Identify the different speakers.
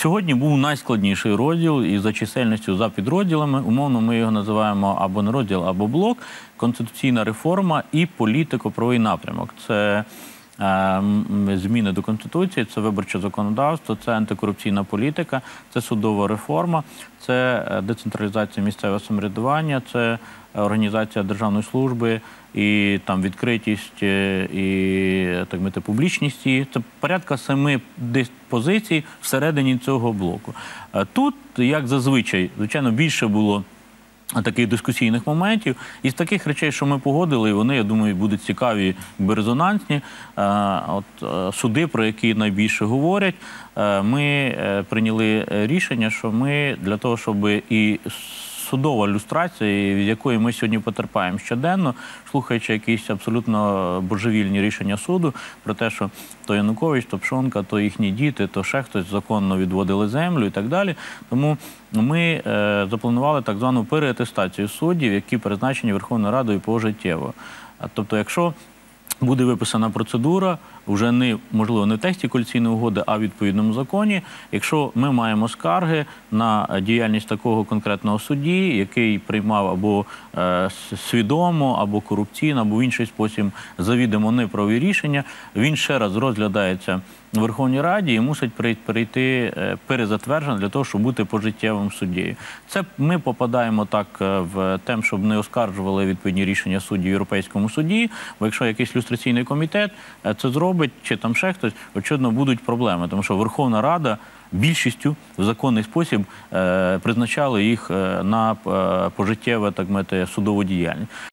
Speaker 1: Сьогодні був найскладніший розділ і за чисельністю за підрозділами. Умовно, ми його називаємо або не розділ, або блок. Конституційна реформа і політико-правий напрямок. Це зміни до конституції, це виборче законодавство, це антикорупційна політика, це судова реформа, це е, децентралізація місцевого самоврядування, це організація державної служби і там відкритість е, і так мити публічність. Це порядка семи позицій всередині цього блоку. Е, Тут, як зазвичай, звичайно, більше було. Таких дискусійних моментів із таких речей, що ми погодили, і вони, я думаю, будуть цікаві, резонансні. Е, От е, суди, про які найбільше говорять, е, ми прийняли рішення, що ми для того, щоб і судова люстрація, від якої ми сьогодні потерпаємо щоденно, слухаючи якісь абсолютно божевільні рішення суду про те, що то Янукович, то Пшонка, то їхні діти, то ще хтось законно відводили землю і так далі. Тому ми е, запланували так звану переатестацію суддів, які призначені Верховною Радою пожиттєво. Тобто, якщо буде виписана процедура, вже не можливо не в тексті коаліційної угоди, а в відповідному законі. Якщо ми маємо скарги на діяльність такого конкретного судді, який приймав або е, свідомо, або корупційно, або в інший спосіб завідомо неправі рішення, він ще раз розглядається в Верховній Раді і мусить прийти е, для того, щоб бути пожиттєвим суддєю. Це ми попадаємо так е, в тем, щоб не оскаржували відповідні рішення суддів в Європейському суді. Бо якщо якийсь люстраційний комітет е, це зробить, чи там ще хтось, очевидно, будуть проблеми, тому що Верховна Рада. Більшістю в законний спосіб призначали їх на пожиттєве так мати судову діяльність.